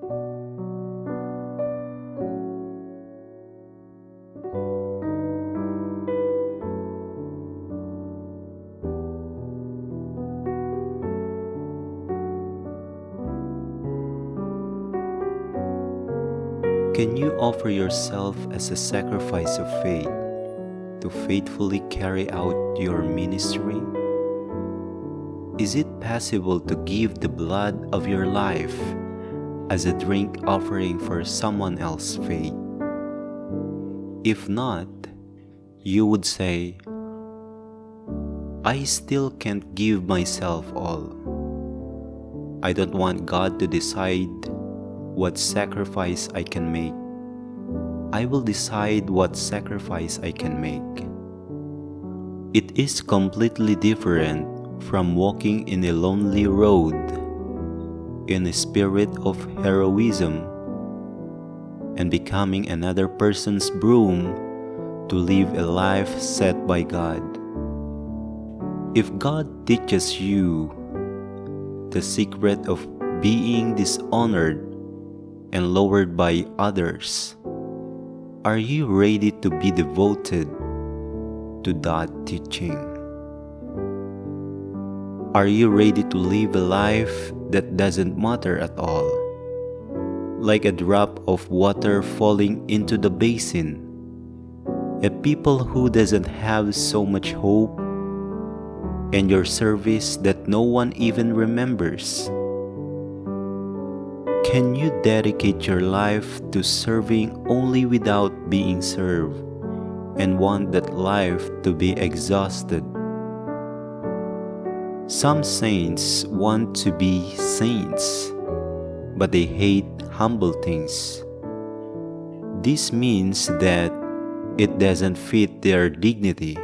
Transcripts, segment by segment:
Can you offer yourself as a sacrifice of faith to faithfully carry out your ministry? Is it possible to give the blood of your life as a drink offering for someone else's faith? If not, you would say, I still can't give myself all. I don't want God to decide what sacrifice I can make. I will decide what sacrifice I can make. It is completely different from walking in a lonely road in a spirit of heroism and becoming another person's broom to live a life set by God. If God teaches you the secret of being dishonored and lowered by others, are you ready to be devoted to that teaching? Are you ready to live a life that doesn't matter at all? Like a drop of water falling into the basin. A people who doesn't have so much hope and your service that no one even remembers. Can you dedicate your life to serving only without being served and want that life to be exhausted? Some saints want to be saints, but they hate humble things. This means that it doesn't fit their dignity.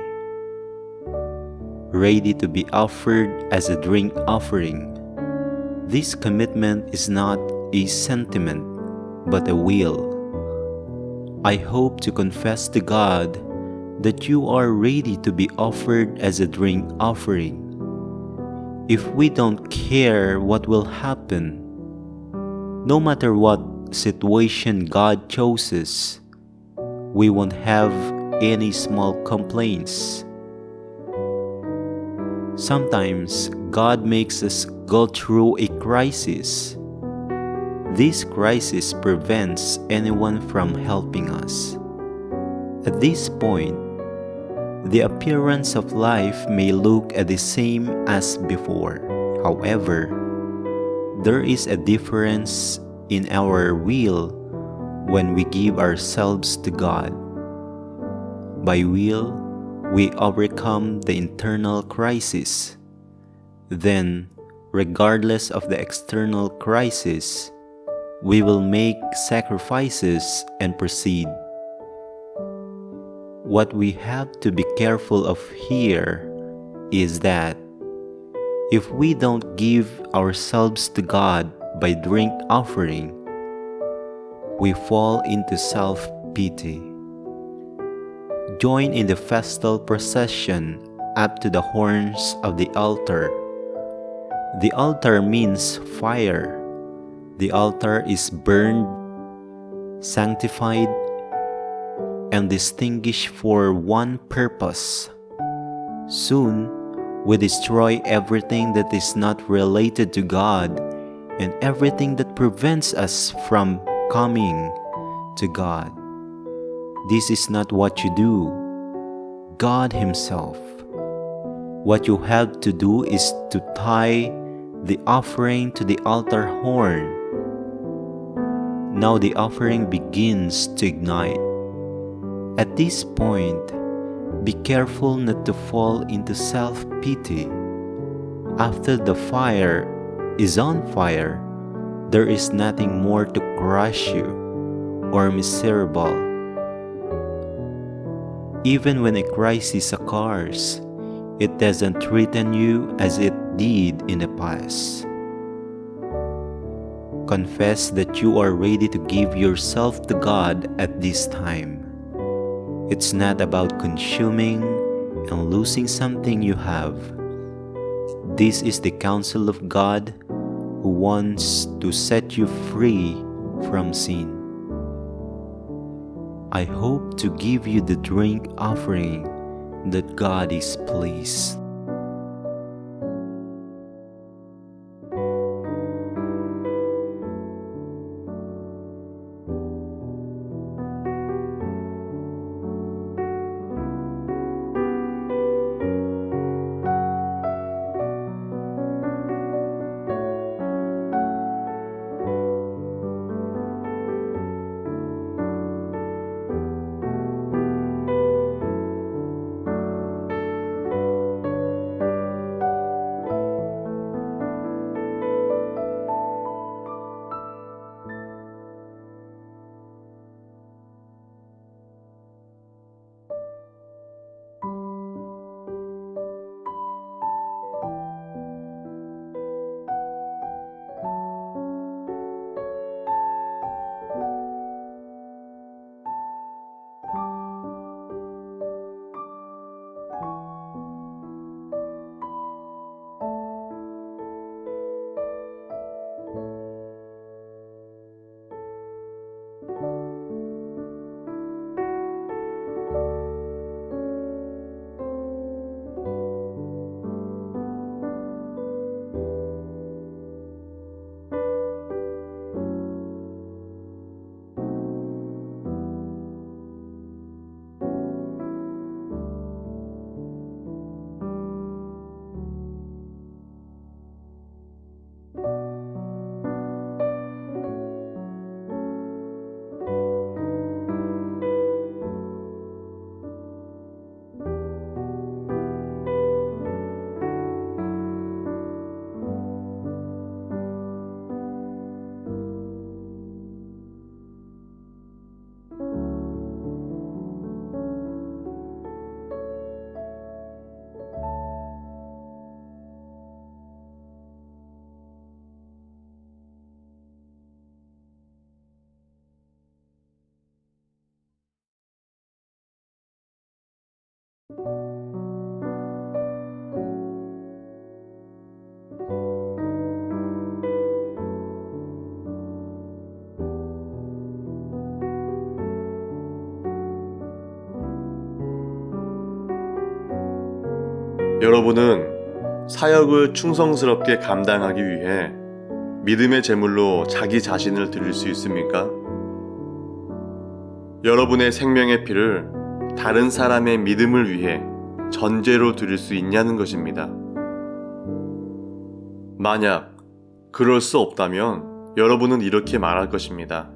Ready to be offered as a drink offering. This commitment is not a sentiment, but a will. I hope to confess to God that you are ready to be offered as a drink offering. If we don't care what will happen, no matter what situation God chooses, we won't have any small complaints. Sometimes God makes us go through a crisis. This crisis prevents anyone from helping us. At this point, the appearance of life may look at the same as before. However, there is a difference in our will when we give ourselves to God. By will, we overcome the internal crisis. Then, regardless of the external crisis, we will make sacrifices and proceed. What we have to be careful of here is that if we don't give ourselves to God by drink offering, we fall into self pity. Join in the festal procession up to the horns of the altar. The altar means fire. The altar is burned, sanctified, and distinguished for one purpose. Soon, we destroy everything that is not related to God and everything that prevents us from coming to God. This is not what you do, God Himself. What you have to do is to tie the offering to the altar horn. Now the offering begins to ignite. At this point, be careful not to fall into self pity. After the fire is on fire, there is nothing more to crush you or miserable. Even when a crisis occurs, it doesn't threaten you as it did in the past. Confess that you are ready to give yourself to God at this time. It's not about consuming and losing something you have. This is the counsel of God who wants to set you free from sin. I hope to give you the drink offering that God is pleased. 여러분은 사역을 충성스럽게 감당하기 위해 믿음의 제물로 자기 자신을 드릴 수 있습니까? 여러분의 생명의 피를 다른 사람의 믿음을 위해 전제로 드릴 수 있냐는 것입니다. 만약 그럴 수 없다면 여러분은 이렇게 말할 것입니다.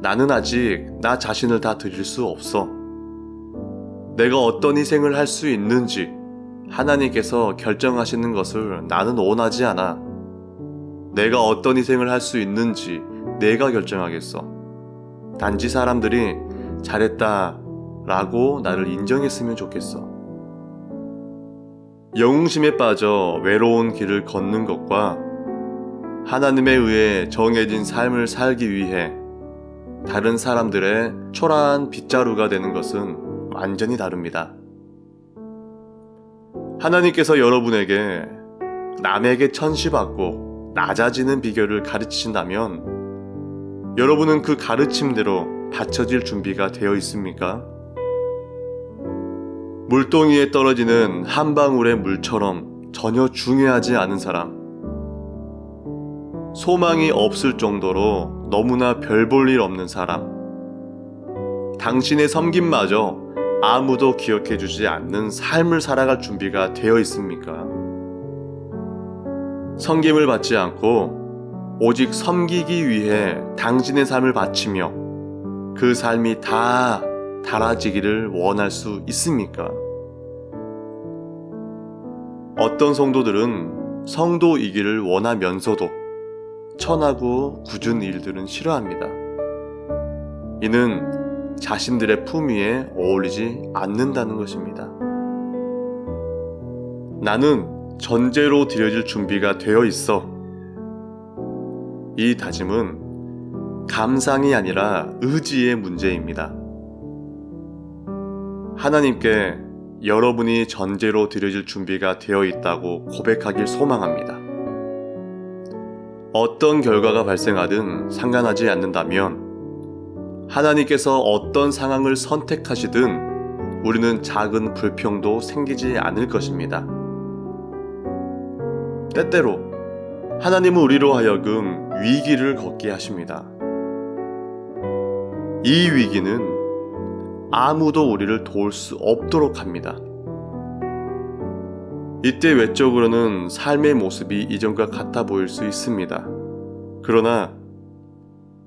나는 아직 나 자신을 다 드릴 수 없어. 내가 어떤 희생을 할 수 있는지 하나님께서 결정하시는 것을 나는 원하지 않아. 내가 어떤 희생을 할 수 있는지 내가 결정하겠어. 단지 사람들이 잘했다 라고 나를 인정했으면 좋겠어. 영웅심에 빠져 외로운 길을 걷는 것과 하나님에 의해 정해진 삶을 살기 위해 다른 사람들의 초라한 빗자루가 되는 것은 완전히 다릅니다. 하나님께서 여러분에게 남에게 천시받고 낮아지는 비결을 가르치신다면 여러분은 그 가르침대로 받쳐질 준비가 되어 있습니까? 물동이에 떨어지는 한 방울의 물처럼 전혀 중요하지 않은 사람. 소망이 없을 정도로 너무나 별 볼 일 없는 사람. 당신의 섬김마저 아무도 기억해 주지 않는 삶을 살아갈 준비가 되어 있습니까? 섬김을 받지 않고 오직 섬기기 위해 당신의 삶을 바치며 그 삶이 다 달아지기를 원할 수 있습니까? 어떤 성도들은 성도이기를 원하면서도 천하고 굳은 일들은 싫어합니다. 이는 자신들의 품 위에 어울리지 않는다는 것입니다. 나는 전제로 드려질 준비가 되어 있어. 이 다짐은 감상이 아니라 의지의 문제입니다. 하나님께 여러분이 전제로 드려질 준비가 되어 있다고 고백하길 소망합니다. 어떤 결과가 발생하든 상관하지 않는다면 하나님께서 어떤 상황을 선택하시든 우리는 작은 불평도 생기지 않을 것입니다. 때때로 하나님은 우리로 하여금 위기를 겪게 하십니다. 이 위기는 아무도 우리를 도울 수 없도록 합니다. 이때 외적으로는 삶의 모습이 이전과 같아 보일 수 있습니다. 그러나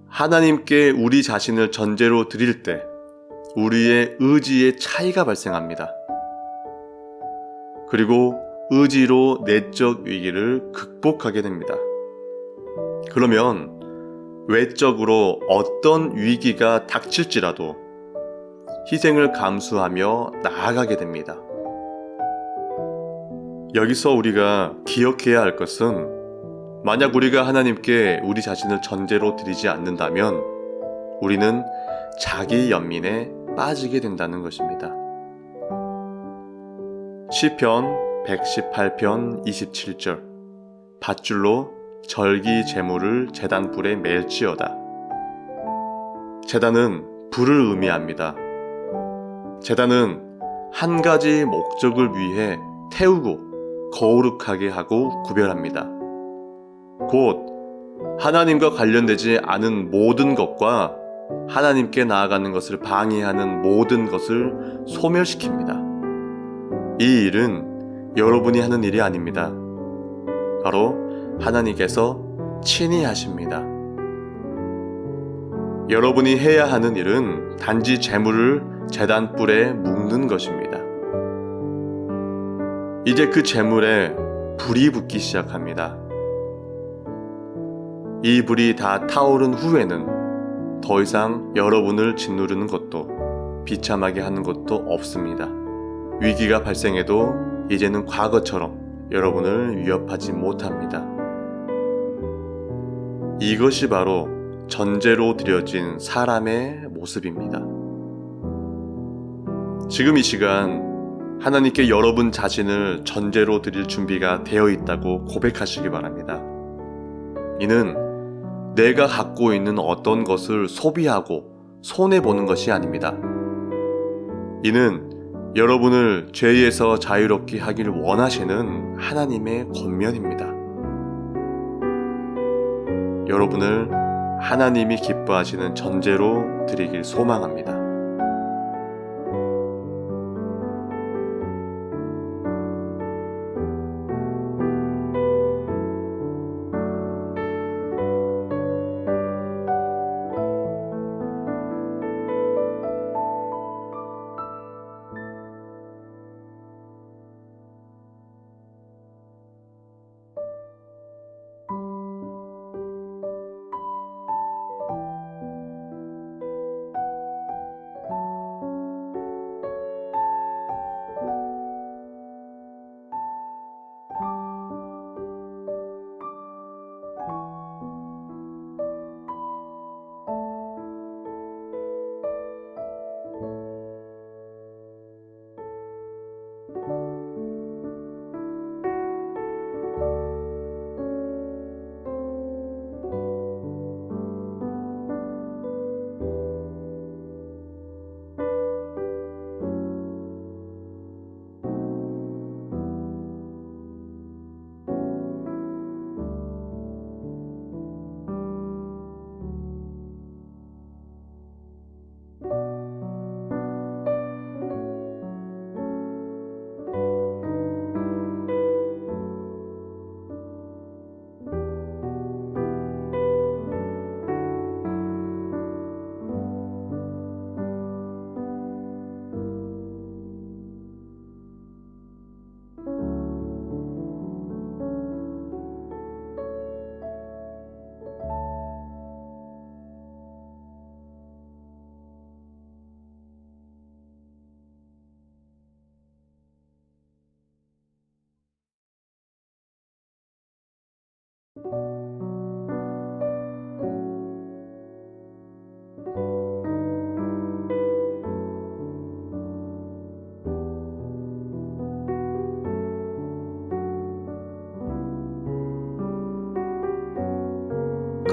하나님께 우리 자신을 전제로 드릴 때 우리의 의지의 차이가 발생합니다. 그리고 의지로 내적 위기를 극복하게 됩니다. 그러면 외적으로 어떤 위기가 닥칠지라도 희생을 감수하며 나아가게 됩니다. 여기서 우리가 기억해야 할 것은 만약 우리가 하나님께 우리 자신을 전제로 드리지 않는다면 우리는 자기 연민에 빠지게 된다는 것입니다. 시편 118편 27절 밧줄로 절기 제물을 재단 불에 맬지어다. 재단은 불을 의미합니다. 재단은 한 가지 목적을 위해 태우고 거룩하게 하고 구별합니다. 곧 하나님과 관련되지 않은 모든 것과 하나님께 나아가는 것을 방해하는 모든 것을 소멸시킵니다. 이 일은 여러분이 하는 일이 아닙니다. 바로 하나님께서 친히 하십니다. 여러분이 해야 하는 일은 단지 재물을 재단 뿔에 묶는 것입니다. 이제 그 재물에 불이 붙기 시작합니다. 이 불이 다 타오른 후에는 더 이상 여러분을 짓누르는 것도 비참하게 하는 것도 없습니다. 위기가 발생해도 이제는 과거처럼 여러분을 위협하지 못합니다. 이것이 바로 전제로 드려진 사람의 모습입니다. 지금 이 시간 하나님께 여러분 자신을 전제로 드릴 준비가 되어 있다고 고백하시기 바랍니다. 이는 내가 갖고 있는 어떤 것을 소비하고 손해보는 것이 아닙니다. 이는 여러분을 죄에서 자유롭게 하기를 원하시는 하나님의 권면입니다. 여러분을 하나님이 기뻐하시는 전제로 드리길 소망합니다.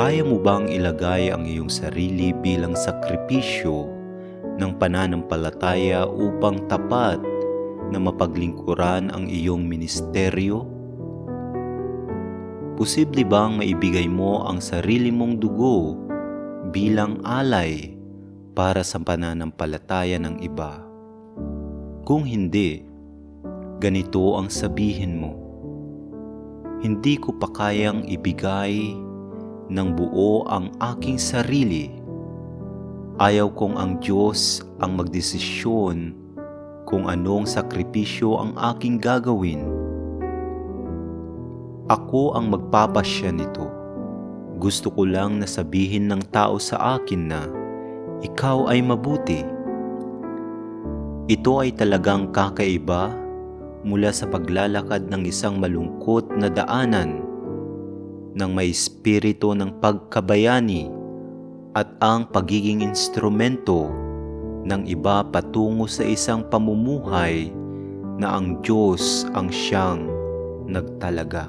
Kaya mo bang ilagay ang iyong sarili bilang sakripisyo ng pananampalataya upang tapat na mapaglingkuran ang iyong ministeryo? Posible bang maibigay mo ang sarili mong dugo bilang alay para sa pananampalataya ng iba? Kung hindi, ganito ang sabihin mo. Hindi ko pa kayang ibigay ng buo ang aking sarili. Ayaw kong ang Diyos ang magdesisyon kung anong sakripisyo ang aking gagawin. Ako ang magpapasya nito. Gusto ko lang na sabihin ng tao sa akin na ikaw ay mabuti. Ito ay talagang kakaiba mula sa paglalakad ng isang malungkot na daanan ng may espiritu ng pagkabayani at ang pagiging instrumento ng iba patungo sa isang pamumuhay na ang Diyos ang siyang nagtalaga.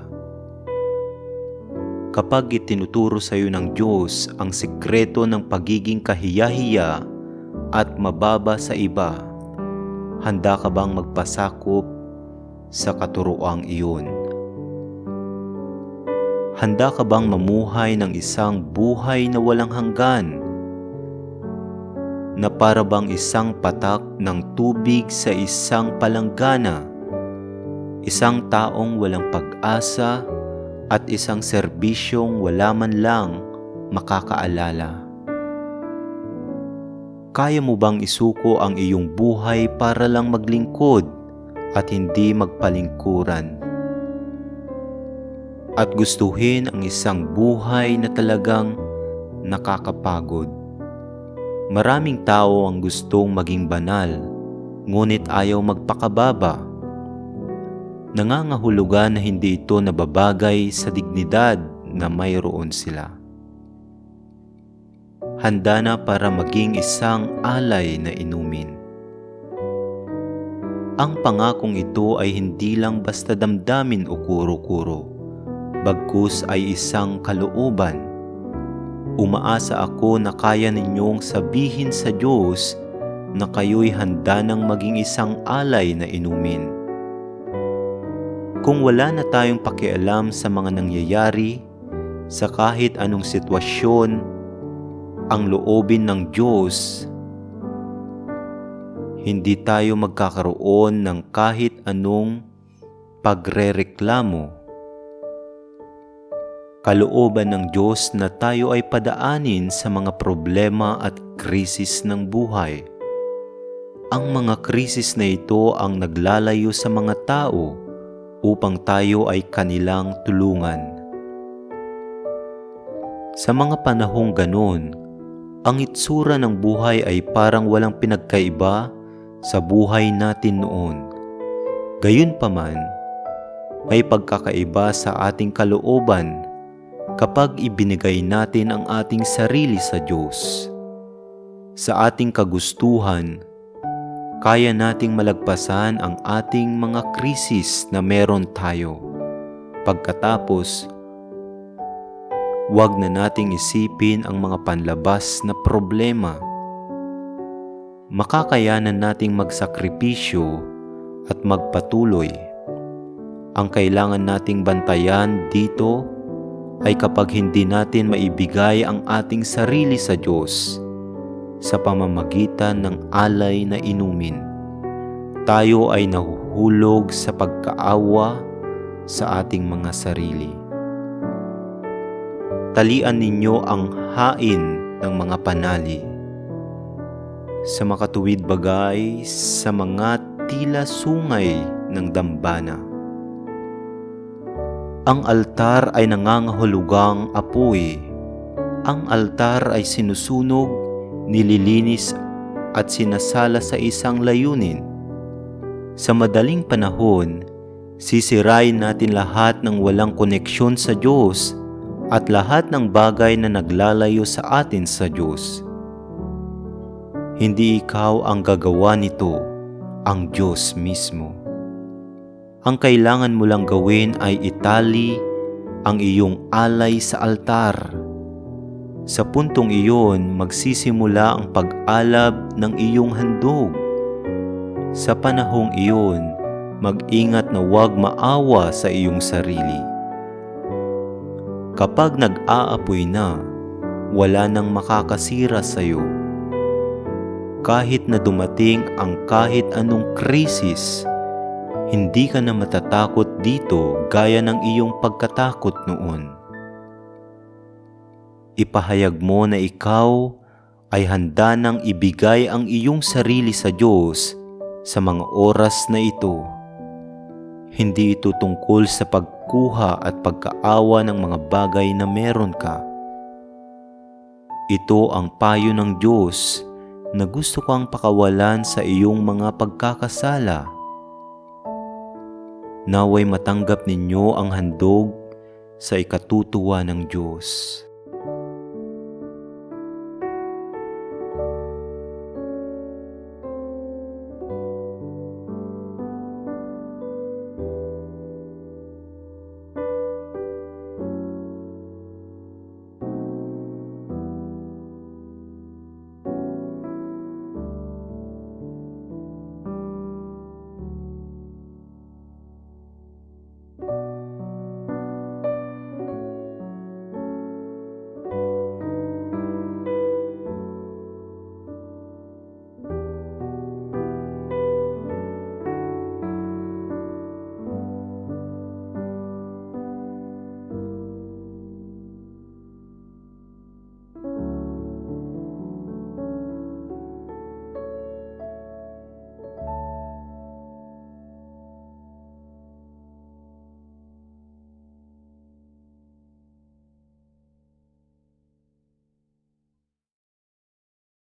Kapag itinuturo sa iyo ng Diyos ang sikreto ng pagiging kahiyahiya at mababa sa iba, handa ka bang magpasakop sa katuroang iyon? Handa ka bang mamuhay ng isang buhay na walang hanggan? Na para bang isang patak ng tubig sa isang palanggana? Isang taong walang pag-asa at isang serbisyong wala man lang makakaalala. Kaya mo bang isuko ang iyong buhay para lang maglingkod at hindi magpalingkuran? At gustuhin ang isang buhay na talagang nakakapagod. Maraming tao ang gustong maging banal, ngunit ayaw magpakababa. Nangangahulugan na hindi ito nababagay sa dignidad na mayroon sila handa na para maging isang alay na inumin. Ang pangakong ito ay hindi lang basta damdamin o kuro-kuro, bagkus ay isang kalooban. Umaasa ako na kaya ninyong sabihin sa Diyos na kayo'y handa nang maging isang alay na inumin. Kung wala na tayong pakialam sa mga nangyayari, sa kahit anong sitwasyon, ang loobin ng Diyos, hindi tayo magkakaroon ng kahit anong pagrereklamo. Kalooban ng Diyos na tayo ay padaanin sa mga problema at krisis ng buhay. Ang mga krisis na ito ang naglalayo sa mga tao upang tayo ay kanilang tulungan. Sa mga panahong ganon, ang itsura ng buhay ay parang walang pinagkaiba sa buhay natin noon. Gayunpaman, may pagkakaiba sa ating kalooban kapag ibinigay natin ang ating sarili sa Diyos. Sa ating kagustuhan, kaya nating malagpasan ang ating mga krisis na meron tayo. Pagkatapos, huwag na nating isipin ang mga panlabas na problema. Makakayanan nating magsakripisyo at magpatuloy. Ang kailangan nating bantayan dito ay kapag hindi natin maibigay ang ating sarili sa Diyos sa pamamagitan ng alay na inumin. Tayo ay nahuhulog sa pagkaawa sa ating mga sarili talian ninyo ang hain ng mga panali. Sa makatuwid bagay sa mga tila sungay ng dambana. Ang altar ay nangangahulugang apoy. Ang altar ay sinusunog, nililinis at sinasala sa isang layunin. Sa madaling panahon, sisirain natin lahat ng walang koneksyon sa Diyos at lahat ng bagay na naglalayo sa atin sa Diyos. Hindi ikaw ang gagawa nito, ang Diyos mismo. Ang kailangan mo lang gawin ay itali ang iyong alay sa altar Sa puntong iyon, magsisimula ang pag-alab ng iyong handog. Sa panahong iyon, mag-ingat na huwag maawa sa iyong sarili. Kapag nag-aapoy na, wala nang makakasira sa iyo. Kahit na dumating ang kahit anong krisis, hindi ka na matatakot dito gaya ng iyong pagkatakot noon. Ipahayag mo na ikaw ay handa nang ibigay ang iyong sarili sa Diyos sa mga oras na ito. Hindi ito tungkol sa pagkuha at pagkaawa ng mga bagay na meron ka. Ito ang payo ng Diyos na gusto kang pakawalan sa iyong mga pagkakasala. Naway matanggap ninyo ang handog sa ikatutuwa ng Diyos.